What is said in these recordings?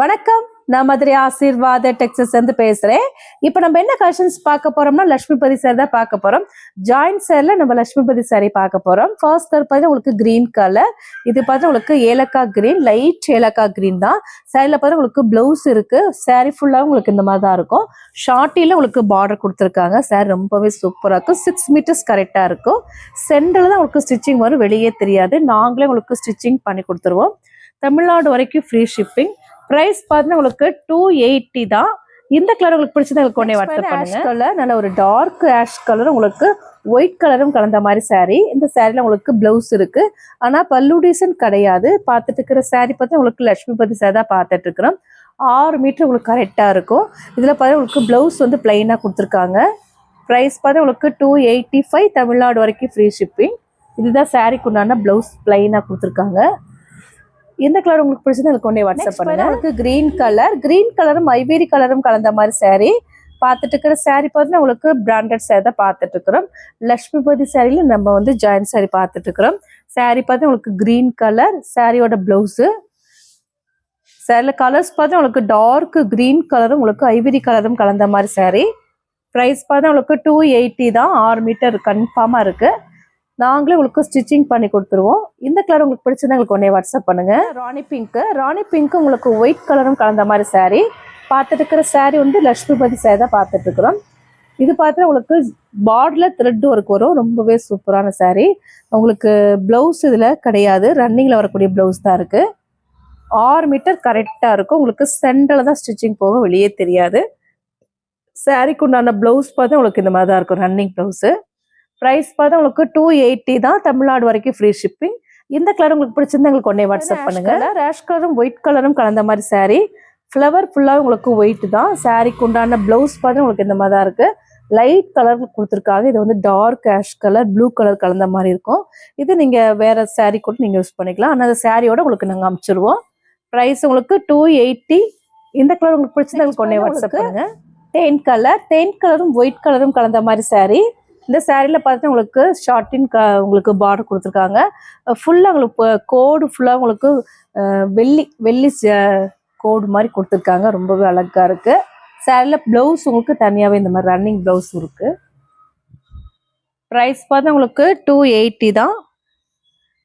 வணக்கம். நான் மதுரை ஆசீர்வாத டெக்ஸஸ் இருந்து பேசுறேன். இப்போ நம்ம என்ன கலெக்ஷன்ஸ் பார்க்க போறோம்னா லட்சுமிபதி சார் தான் பார்க்க போறோம். ஜாயிண்ட் சேர்ல நம்ம லட்சுமிபதி சாரி பார்க்க போறோம். ஃபர்ஸ்ட் கலர் பார்த்தா உங்களுக்கு கிரீன் கலர் இது பார்த்தா உங்களுக்கு ஏலக்காய் கிரீன் லைட் ஏலக்காய் கிரீன் தான். சைடில் பார்த்தா உங்களுக்கு பிளவுஸ் இருக்கு. சாரி ஃபுல்லாக உங்களுக்கு இந்த மாதிரி தான் இருக்கும். ஷார்ட்டில உங்களுக்கு பார்டர் கொடுத்துருக்காங்க. சார் ரொம்பவே சூப்பராக இருக்கும். சிக்ஸ் மீட்டர்ஸ் கரெக்டாக இருக்கும். சென்டரில் தான் உங்களுக்கு ஸ்டிச்சிங் வரும். வெளியே தெரியாது. நாங்களே உங்களுக்கு ஸ்டிச்சிங் பண்ணி கொடுத்துருவோம். தமிழ்நாடு வரைக்கும் ஃப்ரீ ஷிப்பிங் ப்ரைஸ் பார்த்தீங்கன்னா உங்களுக்கு டூ எயிட்டி தான். இந்த கலர் உங்களுக்கு பிடிச்சது கொண்டே வாட்ஸ்அப் பண்ணுங்க. கலர் நல்ல ஒரு டார்க் ஆஷ் கலர் உங்களுக்கு ஒயிட் கலரும் கலந்த மாதிரி saree. இந்த சாரில உங்களுக்கு பிளவுஸ் இருக்கு. ஆனா பல்லு டிசைன் கிடையாது. பார்த்துட்டு இருக்கிற saree பார்த்து உங்களுக்கு லட்சுமிபதி சார் தான் பார்த்துட்டு இருக்கிறோம். ஆறு மீட்டர் உங்களுக்கு கரெக்டா இருக்கும். இதுல பார்த்தா உங்களுக்கு பிளவுஸ் வந்து பிளைனா கொடுத்துருக்காங்க. ப்ரைஸ் பார்த்தா உங்களுக்கு டூ எயிட்டி ஃபைவ் தமிழ்நாடு வரைக்கும் ஃப்ரீ ஷிப்பிங் இதுதான் சாரிக்கு உண்டான பிளவுஸ் பிளைனா கொடுத்துருக்காங்க. எந்த கலர் உங்களுக்கு பிடிச்சது எனக்கு கொண்டே வாட்ஸ்அப் பண்ணுங்க. உங்களுக்கு கிரீன் கலர் கிரீன் கலரும் ஐவேரி கலரும் கலந்த மாதிரி saree. பார்த்துட்டு இருக்கிற saree பார்த்தீங்கன்னா உங்களுக்கு பிராண்டட் saree தான் பார்த்துட்டு இருக்கிறோம். லக்ஷ்மிபதி சாரியில் நம்ம வந்து ஜாயின்ட் saree பார்த்துட்டு இருக்கிறோம். Saree பார்த்து உங்களுக்கு கிரீன் கலர் சாரியோட பிளவுஸு சாரியில் கலர்ஸ் பார்த்து உங்களுக்கு டார்க் கிரீன் கலரும் உங்களுக்கு ஐவரி கலரும் கலந்த மாதிரி saree. ப்ரைஸ் பார்த்தா உங்களுக்கு டூ எயிட்டி தான். ஆறு மீட்டர் கன்ஃபார்மாக இருக்கு. நாங்களே உங்களுக்கு ஸ்டிச்சிங் பண்ணி கொடுத்துருவோம். இந்த கலர் உங்களுக்கு பிடிச்சிருந்தா எங்களுக்கு ஒன்னே வாட்ஸ்அப் பண்ணுங்கள் ராணி பிங்க்கு ராணி பிங்க்கு உங்களுக்கு ஒயிட் கலரும் கலந்த மாதிரி saree. பார்த்துட்டு இருக்கிற வந்து லக்ஷ்மிபதி saree தான் பார்த்துட்டு இருக்கிறோம். இது பார்த்தா உங்களுக்கு பார்டரில் த்ரெட் ஒர்க் வரும். ரொம்பவே சூப்பரான சாரீ உங்களுக்கு ப்ளவுஸ் இதில் கிடையாது. ரன்னிங்கில் வரக்கூடிய ப்ளவுஸ் தான் இருக்குது ஆறு மீட்டர் கரெக்டாக இருக்கும். உங்களுக்கு சென்டரில் தான் ஸ்டிச்சிங் போகும் வெளியே தெரியாது. சாரீக்கு உண்டான ப்ளவுஸ் பார்த்தா உங்களுக்கு இந்த மாதிரி தான் இருக்கும். ரன்னிங் ப்ளவுஸு ப்ரைஸ் பார்த்தா உங்களுக்கு டூ எயிட்டி தான் தமிழ்நாடு வரைக்கும் ஃப்ரீ ஷிப்பிங் இந்த கலர் உங்களுக்கு பிடிச்சிருந்தா எங்களுக்கு ஒன்னே வாட்ஸ்அப் பண்ணுங்க. ரேஷ் கலரும் ஒயிட் கலரும் கலந்த மாதிரி saree. ஃப்ளவர் ஃபுல்லாக உங்களுக்கு ஒயிட் தான். சாரிக்கு உண்டான ப்ளவுஸ் பார்த்தா உங்களுக்கு இந்த மாதிரி தான் இருக்கு. லைட் கலர் கொடுத்துருக்காங்க. இது வந்து dark ash colour blue colour கலந்த மாதிரி இருக்கும். இது நீங்க வேற saree கூட நீங்க யூஸ் பண்ணிக்கலாம். ஆனால் அந்த சாரியோட உங்களுக்கு நாங்கள் அனுப்பிச்சிருவோம் ப்ரைஸ் உங்களுக்கு டூ எயிட்டி இந்த கலர் உங்களுக்கு பிடிச்சிருந்தா எங்களுக்கு ஒன்னே வாட்ஸ்அப் பண்ணுங்க. தேன் கலர் தேன் கலரும் ஒயிட் கலரும் கலந்த மாதிரி saree. இந்த சேரீல பார்த்தா உங்களுக்கு ஷார்ட்டின் க உங்களுக்கு பார்டர் கொடுத்துருக்காங்க. ஃபுல்லாக உங்களுக்கு கோடு ஃபுல்லாக உங்களுக்கு வெள்ளி வெள்ளி கோடு மாதிரி கொடுத்துருக்காங்க. ரொம்பவே அழகாக இருக்குது சேரீல ப்ளவுஸ் உங்களுக்கு தனியாகவே இந்த மாதிரி ரன்னிங் ப்ளவுஸ் இருக்குது ப்ரைஸ் பார்த்தா உங்களுக்கு டூ எயிட்டி தான்.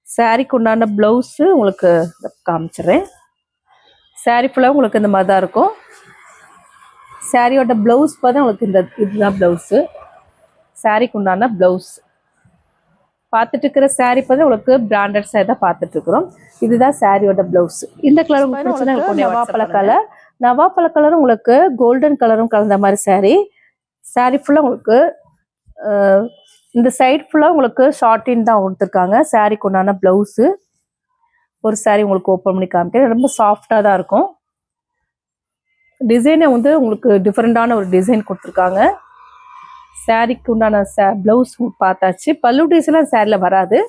சாரிக்கு உண்டான ப்ளவுஸு உங்களுக்கு காமிச்சிடுறேன். சாரி ஃபுல்லாக உங்களுக்கு இந்த மாதிரி தான் இருக்கும். சாரியோட ப்ளவுஸ் பார்த்தா உங்களுக்கு இந்த இதுதான் ப்ளவுஸு சாரிக்கு உண்டான ப்ளவுஸ் பார்த்துட்டு இருக்கிற saree பார்த்தா உங்களுக்கு பிராண்டட் saree தான் பார்த்துட்டு இருக்கிறோம் இதுதான் சாரியோட ப்ளவுஸ் இந்த கலர் உங்களுக்கு நவாப்பழ கலர் நவாப்பழ கலர் உங்களுக்கு கோல்டன் கலரும் கலந்த மாதிரி saree. saree ஃபுல்லாக உங்களுக்கு இந்த சைடு ஃபுல்லாக உங்களுக்கு ஷார்ட்டின் தான் கொடுத்துருக்காங்க. சாரிக்கு உண்டான ப்ளவுஸு ஒரு saree உங்களுக்கு ஓப்பன் பண்ணி காமிக்கிறேன். ரொம்ப சாஃப்டாக தான் இருக்கும். டிசைனை வந்து உங்களுக்கு டிஃப்ரெண்டான ஒரு டிசைன் கொடுத்துருக்காங்க. சாரிக்கு உண்டான ப்ளவுஸ் பார்த்தாச்சு. பல்லு டிசைன்லாம் சாரியில் வராது.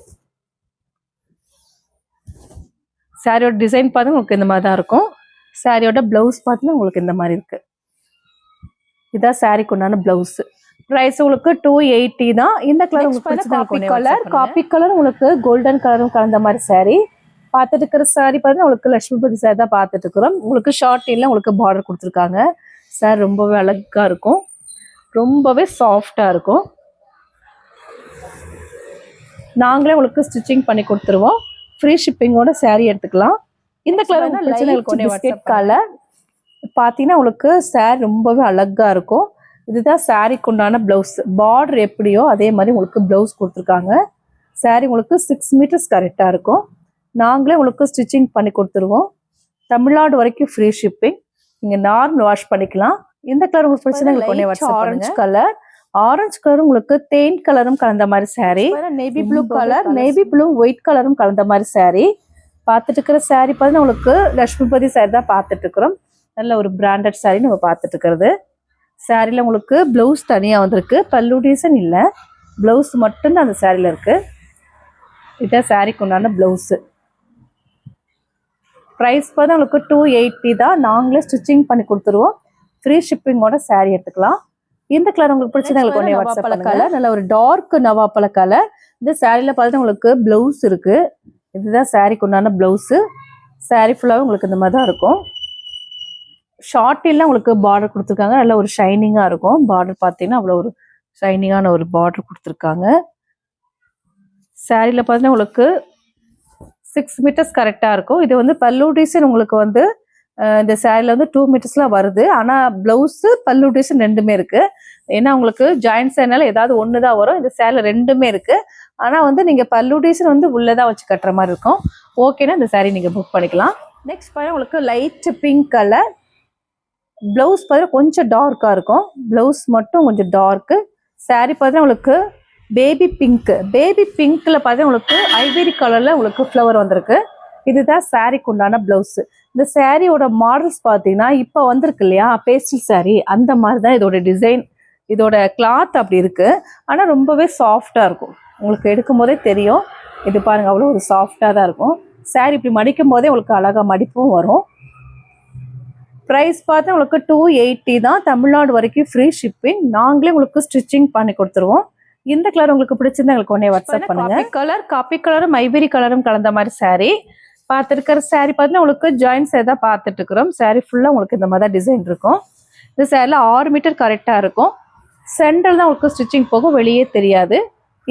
சாரியோட டிசைன் பார்த்து உங்களுக்கு இந்த மாதிரி தான் இருக்கும். சாரியோட ப்ளவுஸ் பார்த்தீங்கன்னா உங்களுக்கு இந்த மாதிரி இருக்கு. இதான் சாரிக்கு உண்டான ப்ளவுஸ் ப்ரைஸ் உங்களுக்கு டூ எயிட்டி தான். இந்த கலர் உங்களுக்கு காப்பி கலர் காப்பி கலர் உங்களுக்கு கோல்டன் கலரும் கலந்த மாதிரி saree. பார்த்துட்டு இருக்கிற saree பார்த்தீங்கன்னா உங்களுக்கு லட்சுமிபதி சாரி தான் பார்த்துட்டு இருக்கிறோம். உங்களுக்கு ஷார்ட் உங்களுக்கு பார்டர் கொடுத்துருக்காங்க. சார் ரொம்பவே அழகா இருக்கும். ரொம்பவே சாஃப்டா இருக்கும். நாங்களே உங்களுக்கு ஸ்டிச்சிங் பண்ணி கொடுத்துருவோம். ஃப்ரீ ஷிப்பிங்கோட saree எடுத்துக்கலாம். இந்த கலர் பிஸ்கெட் கலர் பார்த்தீங்கன்னா உங்களுக்கு saree ரொம்பவே அழகா இருக்கும். இதுதான் சாரிக்கு உண்டான பிளவுஸ் பார்டர் எப்படியோ அதே மாதிரி உங்களுக்கு பிளவுஸ் கொடுத்துருக்காங்க. saree உங்களுக்கு சிக்ஸ் மீட்டர்ஸ் கரெக்டாக இருக்கும். நாங்களே உங்களுக்கு ஸ்டிச்சிங் பண்ணி கொடுத்துருவோம். தமிழ்நாடு வரைக்கும் ஃப்ரீ ஷிப்பிங் நீங்கள் நார்மல் வாஷ் பண்ணிக்கலாம். இந்த கலர் உங்களுக்கு பிடிச்சா ஆரஞ்சு கலர் ஆரஞ்சு கலர் உங்களுக்கு தேன் கலரும் கலந்த மாதிரி saree navy blue colour navy blue white கலரும் கலந்த மாதிரி saree. பார்த்துட்டு இருக்கிற saree பார்த்தீங்கன்னா உங்களுக்கு லட்சுமிபதி saree தான் பார்த்துட்டு இருக்கிறோம். நல்ல ஒரு பிராண்டட் saree நம்ம பார்த்துட்டு இருக்கிறது. சாரியில் உங்களுக்கு ப்ளவுஸ் தனியாக வந்திருக்கு. பல்லு டிசைன் இல்லை. ப்ளவுஸ் மட்டும்தான் அந்த சாரியில் இருக்கு. இதான் சாரிக்கு உண்டான ப்ளவுஸு ப்ரைஸ் பார்த்தா உங்களுக்கு டூ எயிட்டி தான். நாங்களே ஸ்டிச்சிங் பண்ணி கொடுத்துருவோம். ஃப்ரீ ஷிப்பிங்கோட saree எடுத்துக்கலாம். இந்த கலர் உங்களுக்கு பிடிச்சது எங்களுக்கு ஒன்றே வாட்ஸ்அப் கலர் நல்ல ஒரு டார்க் நவாப்பழ கலர் இந்த சாரியில் பார்த்தா உங்களுக்கு ப்ளவுஸ் இருக்கு. இதுதான் சாரிக்கு உண்டான ப்ளவுஸு saree ஃபுல்லாகவே உங்களுக்கு இந்த மாதிரி தான் இருக்கும். ஷார்ட்டிலாம் உங்களுக்கு பார்டர் கொடுத்துருக்காங்க. நல்ல ஒரு ஷைனிங்காக இருக்கும். பார்டர் பார்த்தீங்கன்னா அவ்வளோ ஒரு ஷைனிங்கான ஒரு பார்டர் கொடுத்துருக்காங்க. சாரியில் பார்த்தீங்கன்னா உங்களுக்கு சிக்ஸ் மீட்டர்ஸ் கரெக்டாக இருக்கும். இது வந்து பல்லு டிசைன் உங்களுக்கு வந்து இந்த சேரீல வந்து டூ மீட்டர்ஸ்லாம் வருது. ஆனால் ப்ளவுஸு பல்லு டிசைன் ரெண்டுமே இருக்குது ஏன்னா உங்களுக்கு ஜாயின்ட் சேனால ஏதாவது ஒன்று தான் வரும். இந்த சேரீல ரெண்டுமே இருக்குது ஆனால் வந்து நீங்கள் பல்லு டிசைன் வந்து உள்ளே வச்சு கட்டுற மாதிரி இருக்கும். ஓகேனா இந்த சேரீ நீங்கள் புக் பண்ணிக்கலாம். நெக்ஸ்ட் பாருங்க உங்களுக்கு லைட் பிங்க் கலர் ப்ளவுஸ் பார்த்தீங்கன்னா கொஞ்சம் டார்க்காக இருக்கும். ப்ளவுஸ் மட்டும் கொஞ்சம் டார்க்கு saree பார்த்தீங்கன்னா உங்களுக்கு பேபி பிங்க்கு பேபி பிங்க்கில் பார்த்தீங்கன்னா உங்களுக்கு ஐவரி கலரில் உங்களுக்கு ஃப்ளவர் வந்திருக்கு. இதுதான் சாரிக்கு உண்டான ப்ளவுஸு இந்த சாரியோட மாடல்ஸ் பார்த்தீங்கன்னா இப்போ வந்திருக்கு இல்லையா? Pastel saree. அந்த மாதிரி தான் இதோட டிசைன் இதோட கிளாத் அப்படி இருக்கு. ஆனால் ரொம்பவே சாஃப்டாக இருக்கும். உங்களுக்கு எடுக்கும் போதே தெரியும். இது பாருங்க அவ்வளோ ஒரு சாஃப்டாக தான் இருக்கும். saree இப்படி மடிக்கும் போதே உங்களுக்கு அழகாக மடிப்பும் வரும். ப்ரைஸ் பார்த்து உங்களுக்கு டூ எயிட்டி தான். தமிழ்நாடு வரைக்கும் ஃப்ரீ ஷிப்பிங் நாங்களே உங்களுக்கு ஸ்டிச்சிங் பண்ணி கொடுத்துருவோம். இந்த கலர் உங்களுக்கு பிடிச்சிருந்தா எங்களுக்கு உடனே வாட்ஸ்அப் பண்ணுங்க. கலர் காப்பி கலரும் ஐவரி கலரும் கலந்த மாதிரி saree. பார்த்துருக்கிற saree பார்த்தீங்கன்னா உங்களுக்கு ஜாயின்ஸ் தான் பார்த்துட்டு இருக்கிறோம் saree ஃபுல்லாக உங்களுக்கு இந்த மாதிரி தான் டிசைன் இருக்கும். இந்த சேரில் ஆறு மீட்டர் கரெக்டாக இருக்கும். சென்டர் தான் உங்களுக்கு ஸ்டிச்சிங் போகும் வெளியே தெரியாது.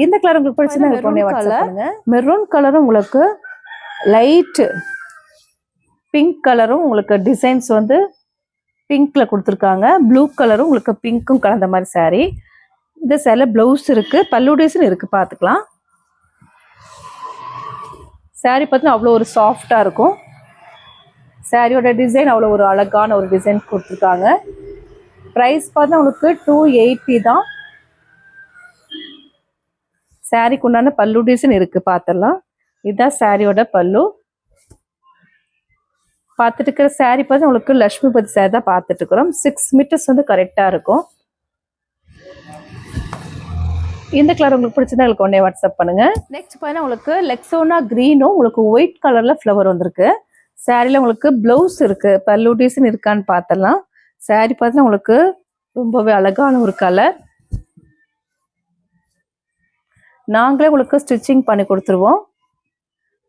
இந்த கலர் உங்களுக்கு பண்ணுங்க. மெரூன் கலரும் உங்களுக்கு லைட் பிங்க் கலரும் உங்களுக்கு டிசைன்ஸ் வந்து பிங்க்ல கொடுத்துருக்காங்க. ப்ளூ கலரும் உங்களுக்கு பிங்க்கும் கலந்த மாதிரி saree. இந்த சேல ப்ளவுஸ் இருக்கு பல்லு டிசைன் இருக்கு பார்த்துக்கலாம். சாரீ பார்த்தீங்கன்னா அவ்வளோ ஒரு சாஃப்டாக இருக்கும். சாரியோட டிசைன் அவ்வளோ ஒரு அழகான ஒரு டிசைன் கொடுத்துருக்காங்க. ப்ரைஸ் பார்த்தா உங்களுக்கு டூ எயிட்டி தான். சாரிக்கு உண்டான பல்லு டிசைன் இருக்கு பார்த்துடலாம். இதுதான் சாரியோட பல்லு. பார்த்துட்டு இருக்கிற saree பார்த்து உங்களுக்கு லக்ஷ்மிபதி சாரி தான் பார்த்துட்டு இருக்கிறோம். சிக்ஸ் மீட்டர்ஸ் வந்து கரெக்டாக இருக்கும். இந்த கலர் உங்களுக்கு பிடிச்சிருந்தா உங்களுக்கு உடனே வாட்ஸ்அப் பண்ணுங்க. நெக்ஸ்ட் பார்த்தீங்கன்னா உங்களுக்கு லெக்ஸோனா க்ரீனும் உங்களுக்கு ஒயிட் கலர்ல ஃப்ளவர் வந்திருக்கு. சாரியில் உங்களுக்கு ப்ளவுஸ் இருக்கு. பல்லு டிசைன் இருக்கான்னு பார்த்தலாம் saree பார்த்தீங்கன்னா உங்களுக்கு ரொம்பவே அழகான ஒரு கலர் நாங்களே உங்களுக்கு ஸ்டிச்சிங் பண்ணி கொடுத்துருவோம்.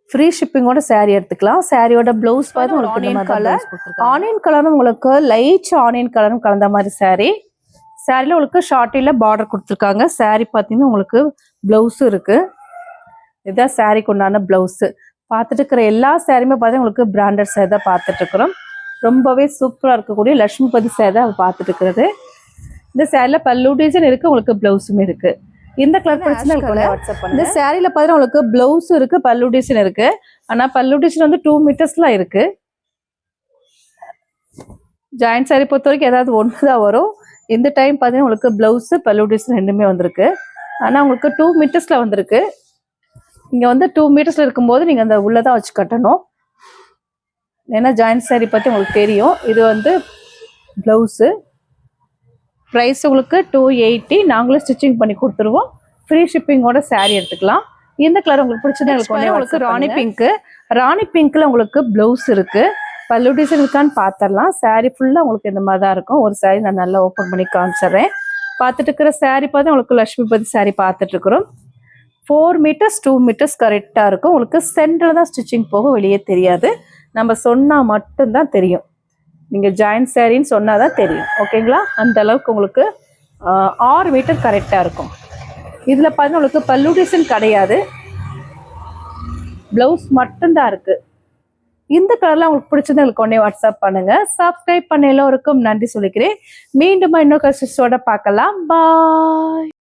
ஃப்ரீ ஷிப்பிங்கோட saree எடுத்துக்கலாம். சாரியோட ப்ளவுஸ் பார்த்து உங்களுக்கு ஆனியன் கலர் ஆனியன் கலரும் உங்களுக்கு லைட் ஆனியன் கலரும் கலந்த மாதிரி saree. சாரியில் உங்களுக்கு ஷார்ட்டில் பார்டர் கொடுத்துருக்காங்க. Saree பார்த்தீங்கன்னா உங்களுக்கு ப்ளவுஸும் இருக்கு. இதுதான் சாரிக்கு உண்டான ப்ளவுஸு பார்த்துட்டு இருக்கிற எல்லா சாரியுமே பார்த்தீங்கன்னா உங்களுக்கு பிராண்டட் சேர் தான் பார்த்துட்டு இருக்கிறோம். ரொம்பவே சூப்பராக இருக்கக்கூடிய லட்சுமிபதி சேர் தான் பார்த்துட்டு இருக்கிறது. இந்த சேரில் பல்லு டிசைன் இருக்கு உங்களுக்கு ப்ளவுஸும் இருக்கு. இந்த கலர் பிரச்சனை இந்த சாரியில் பார்த்தீங்கன்னா உங்களுக்கு ப்ளவுஸும் இருக்கு பல்லு டிசைன் இருக்கு. ஆனால் பல்லு டிசைன் வந்து டூ மீட்டர்ஸ்லாம் இருக்கு. ஜாயின்ட் saree பொறுத்த வரைக்கும் ஏதாவது ஒன்று தான் வரும். இந்த டைம் பார்த்தீங்கன்னா உங்களுக்கு ப்ளவுஸு பல்லு டிசைன் ரெண்டுமே வந்திருக்கு. ஆனால் உங்களுக்கு டூ மீட்டர்ஸில் வந்திருக்கு. இங்கே வந்து டூ மீட்டர்ஸில் இருக்கும்போது நீங்கள் அந்த உள்ளதான் வச்சு கட்டணும். ஏன்னா ஜாயின்ட் saree பற்றி உங்களுக்கு தெரியும். இது வந்து ப்ளவுஸு ப்ரைஸ் உங்களுக்கு டூ எயிட்டி நாங்களே ஸ்டிச்சிங் பண்ணி கொடுத்துருவோம். ஃப்ரீ ஷிப்பிங்கோட saree எடுத்துக்கலாம். இந்த கலர் உங்களுக்கு பிடிச்சது எங்களுக்கு உடனே உங்களுக்கு ராணி பிங்க்கு ராணி பிங்க்ல உங்களுக்கு ப்ளவுஸ் இருக்கு. பல்லு டிசைன் இருக்கான்னு பார்த்துடலாம் சேரீ ஃபுல்லாக உங்களுக்கு இந்த மாதிரி தான் இருக்கும். ஒரு saree நான் நல்லா ஓப்பன் பண்ணி காமிச்சிடுறேன். பார்த்துட்டு இருக்கிற saree பார்த்து உங்களுக்கு லட்சுமிபதி saree பார்த்துட்டு இருக்கிறோம். ஃபோர் மீட்டர்ஸ் டூ மீட்டர்ஸ் கரெக்டாக இருக்கும். உங்களுக்கு சென்டரில் தான் ஸ்டிச்சிங் போகும். வெளியே தெரியாது. நம்ம சொன்னால் மட்டும்தான் தெரியும். நீங்கள் ஜாயின்ட் சாரின்னு சொன்னால் தான் தெரியும். ஓகேங்களா அந்த அளவுக்கு உங்களுக்கு ஆறு மீட்டர் கரெக்டாக இருக்கும். இதில் பார்த்தீங்கன்னா உங்களுக்கு பல்லு டிசைன் கிடையாது. ப்ளவுஸ் மட்டும்தான் இருக்குது இந்த கலர்லாம் உங்களுக்கு பிடிச்சது எங்களுக்கு உடனே வாட்ஸ்அப் பண்ணுங்க. சப்ஸ்கிரைப் பண்ண எல்லோருக்கும் நன்றி சொல்லிக்கிறேன். மீண்டும் இன்னொரு கசிஸ்டோட பார்க்கலாம். பாய்